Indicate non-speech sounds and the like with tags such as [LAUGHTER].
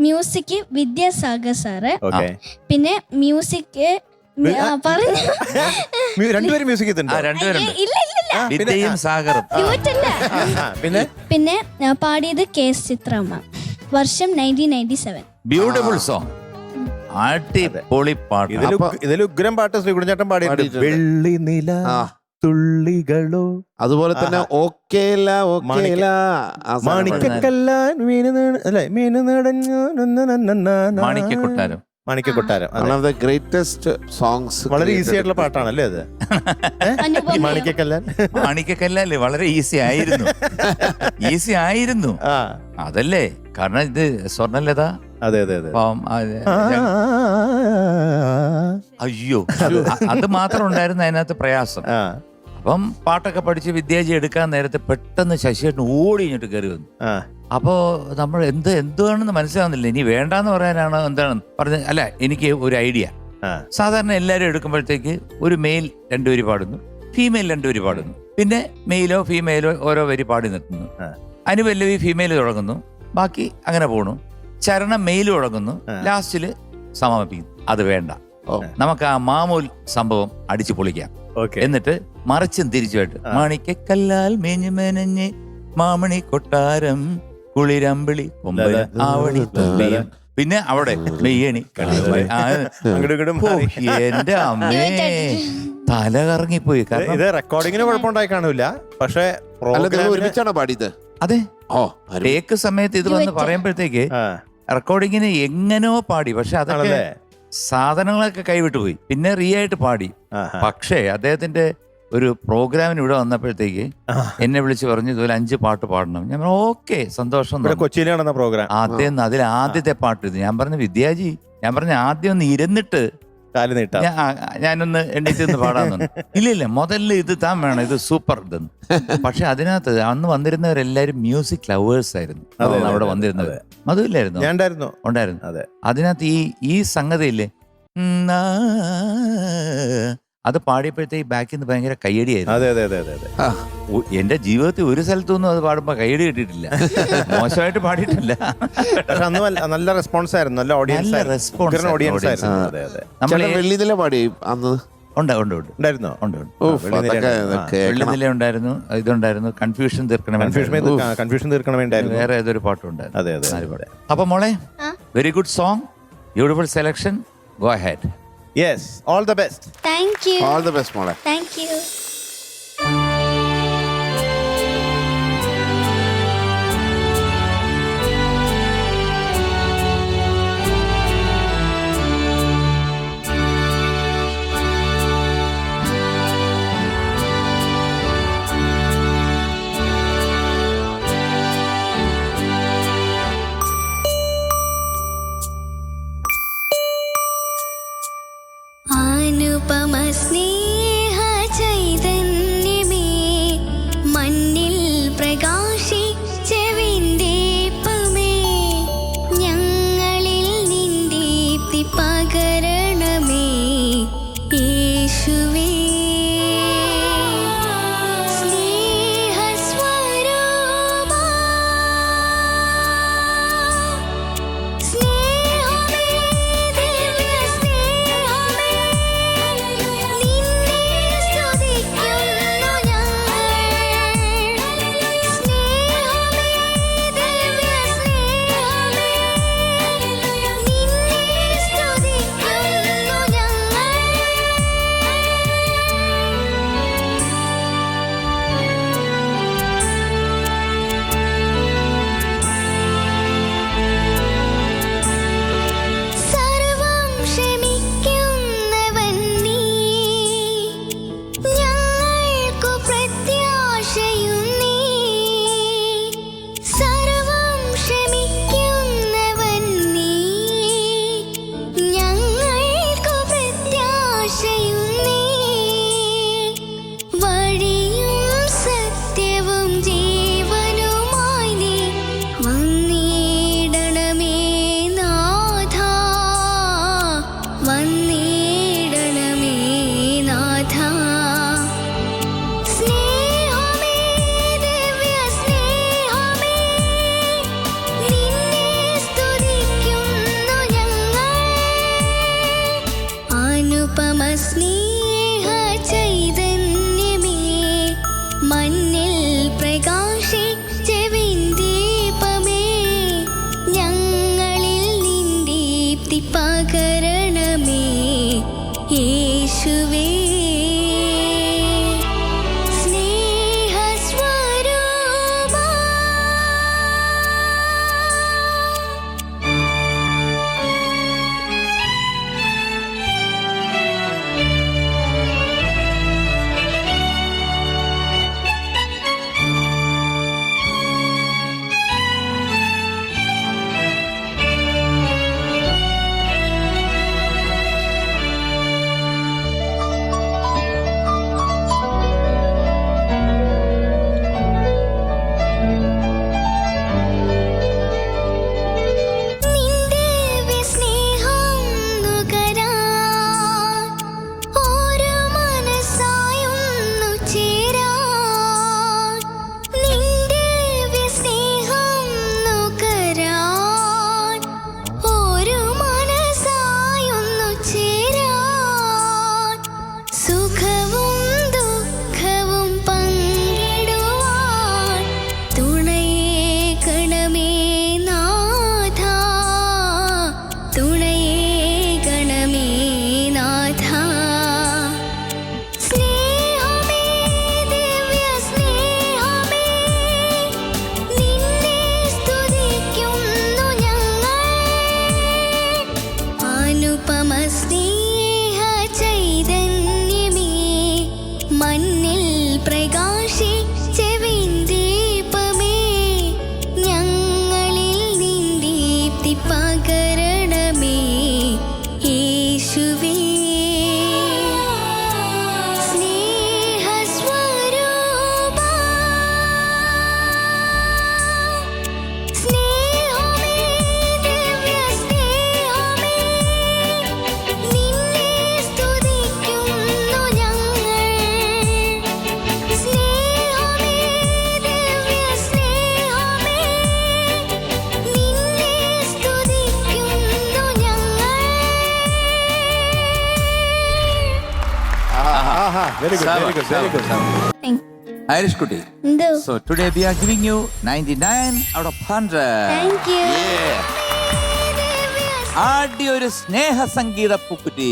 Music Vidyasagar sir. Okay. പിന്നെ music പറഞ്ഞു രണ്ടുപേരും മ്യൂസിക് ആ ചെയ്തിട്ടുണ്ടോ രണ്ടുപേരുണ്ട് ഇല്ല ഇല്ല പിന്നെ- വിദ്യയും സാഗറും. ഡ്യൂറ്റല്ല പിന്നെ? പിന്നെ ആ, പാടിയത് കെ എസ് ചിത്രമ്മ. വർഷം nineteen ninety seven. Beautiful song അടിപൊളി പാട്ട്. ഇതിൽ ഇതിൽ ഉഗ്രം പാട്ട് ശ്രീകുടഞ്ചേട്ടൻ പാടിയിട്ടുണ്ട് പാടിയിട്ടുണ്ട്. വെള്ളി നില ആ. തുള്ളികളോ? അതുപോലെ തന്നെ ഓക്കേല ഓക്കേല. മാണിക്കല്ലാൻ മീന് നീണ- അല്ലേ മീന് നീടഞ്ഞു മാണിക്യ കൊട്ടാരം. മാണിക്യ കൊട്ടാരം അതെ. ഗ്രേറ്റസ്റ്റ് songs വളരെ ഈസി. ആയിട്ടുള്ള പാട്ടാണല്ലേ അത്? [LAUGHS] മാണിക്കല്ലാൻ ഈ വളരെ ഈസി ആയിരുന്നു. [LAUGHS] ഈസി ആയിരുന്നു. ആ. അതല്ലേ? കാരണം ഇത് സ്വർണലത അതെ അതെ അതെ. അയ്യോ. അത് മാത്രം ഉണ്ടായിരുന്നു അതിനകത്ത് പ്രയാസം. ആ, അപ്പം പാട്ടൊക്കെ പഠിച്ച് വിദ്യാജി എടുക്കാൻ നേരത്തെ പെട്ടെന്ന് ശശിയേട്ടൻ ഓടി ഇങ്ങോട്ട് കയറി വന്നു. അപ്പോൾ അപ്പോ നമ്മൾ എന്ത് എന്തുവാണെന്ന് മനസ്സിലാവുന്നില്ല. ഇനി വേണ്ടാന്ന് പറയാനാണ് എന്താണ് പറഞ്ഞ അല്ല എനിക്ക് ഒരു ഐഡിയ. സാധാരണ എല്ലാവരും എടുക്കുമ്പോഴത്തേക്ക് ഒരു മെയിൽ രണ്ടുപേര് പാടുന്നു ഫീമെയിൽ രണ്ടുപേര് പാടുന്നു. പിന്നെ മെയിലോ ഫീമെയിലോ ഓരോ വരി പാടി നിർത്തുന്നു. അനുപല്ലവി ഫീമെയിൽ തുടങ്ങുന്നു ബാക്കി അങ്ങനെ പോണു. ചരണം മെയിൽ തുടങ്ങുന്നു. ലാസ്റ്റിൽ സമാപിക്കും അത് വേണ്ട. നമുക്ക് ആ മാമൂൽ സംഭവം അടിച്ചു പൊളിക്കാം. ഓക്കെ. എന്നിട്ട് മറിച്ചും തിരിച്ചുമായിട്ട്. മാണിക്കല്ലാൽ മേഞ്ഞു മേനഞ്ഞ് മാമണി കൊട്ടാരം കുളിരമ്പിളി കൊമ്പൻ. ആവണി പിന്നെ അവിടെ മെയ്യണി. എന്റെ അമ്മേ തല കറങ്ങിപ്പോയി കാരണം ഇത് റെക്കോർഡിങ്ങിന് കുഴപ്പമുണ്ടായി കാണൂല പക്ഷെ ഒരുമിച്ചാണോ പാടിയത് അതെ ഓ. ടേക്ക് സമയത്ത് ഇത് വന്ന്. പറയുമ്പോഴത്തേക്ക് റെക്കോർഡിങ്ങിന് എങ്ങനെയോ പാടി പക്ഷെ അതൊക്കെ ആണല്ലേ സാധനങ്ങളൊക്കെ കൈവിട്ടു പോയി പിന്നെ റീ ആയിട്ട് പാടി പക്ഷേ അദ്ദേഹത്തിന്റെ ഒരു പ്രോഗ്രാമിന് ഇവിടെ വന്നപ്പോഴത്തേക്ക് എന്നെ വിളിച്ച് പറഞ്ഞു ഇതുപോലെ അഞ്ച് പാട്ട് പാടണം. ഞാൻ പറഞ്ഞു ഓക്കെ സന്തോഷം കൊച്ചിയിലാണ് തന്നു." കൊച്ചിയിൽ നടന്ന പ്രോഗ്രാം ആദ്യം അതിൽ ആദ്യത്തെ പാട്ട് ഇത്. ഞാൻ പറഞ്ഞു വിദ്യാജി ഞാൻ പറഞ്ഞു ആദ്യം ഒന്ന് ഇരുന്നിട്ട് കാൽ നീട്ടാ. ഞാനൊന്ന് എണ്ണീറ്റ് നിന്ന് പാടാന്നു [LAUGHS] ഇല്ല ഇല്ല മുതലിൽ ഇത് താൻ വേണം ഇത് സൂപ്പർ ഇതെന്ന്. പക്ഷെ അതിനകത്ത് അന്ന് വന്നിരുന്നവരെല്ലാരും മ്യൂസിക് ലവേഴ്സ് ആയിരുന്നു. അവിടെ വന്നിരുന്നത്. മധുവില്ലായിരുന്നു ഉണ്ടായിരുന്നു. ഉണ്ടായിരുന്നു. അതെ. അതിനകത്ത് ഈ ഈ സംഗതിയില്ലേ? അത് പാടിയപ്പോഴത്തേക്ക് ബാക്കിൽ നിന്ന് ഭയങ്കര കയ്യടിയായിരുന്നു. അതെ അതെ അതെ അതെ അതെ. ആ, ഒ- എന്റെ ജീവിതത്തിൽ ഒരു സ്ഥലത്തൊന്നും അത് പാടുമ്പോ കയ്യടി കിട്ടിയിട്ടില്ല. മോശമായിട്ട് പാടിയിട്ടില്ല. പക്ഷെ അന്ന് നല്ല- നല്ല റെസ്പോൺസ് ആയിരുന്നു നല്ല ഓഡിയൻസ് നല്ല ആയിരുന്നു. response ആയിരുന്നു ഓഡിയൻസ് audience. ആയിരുന്നു. അതെ അതെ. ചേട്ടൻ പാടി അന്ന്? ഉണ്ട് ഉണ്ട് ഉണ്ട്. ഉണ്ടായിരുന്നോ? ഉണ്ട് ഉണ്ട്. ഓ വെള്ളി അതൊക്കെ ഉണ്ടായിരുന്നു. ആ. കേൾക്കണം. വെള്ളിനില ഉണ്ടായിരുന്നു ഇതുണ്ടായിരുന്നു കൺഫ്യൂഷൻ തീർക്കണം കൺഫ്യൂഷൻ വേണ്ടായിരുന്നു വേറെ ഏതൊരു പാട്ടുണ്ടായിരുന്നു അതെ അതെ അപ്പൊ മോളെ ആ. Very good song beautiful selection go ahead yes all the best thank you all the best മോളെ. താങ്ക് യു ഞങ്ങളിൽ നിൻ പകരണമേ. യേശുവ very good very good very good Irish കുട്ടി എന്തോ so today we are giving you 99 out of 100 thank you ആദ്യ ഒരു സ്നേഹ സംഗീത പൂക്കുറ്റി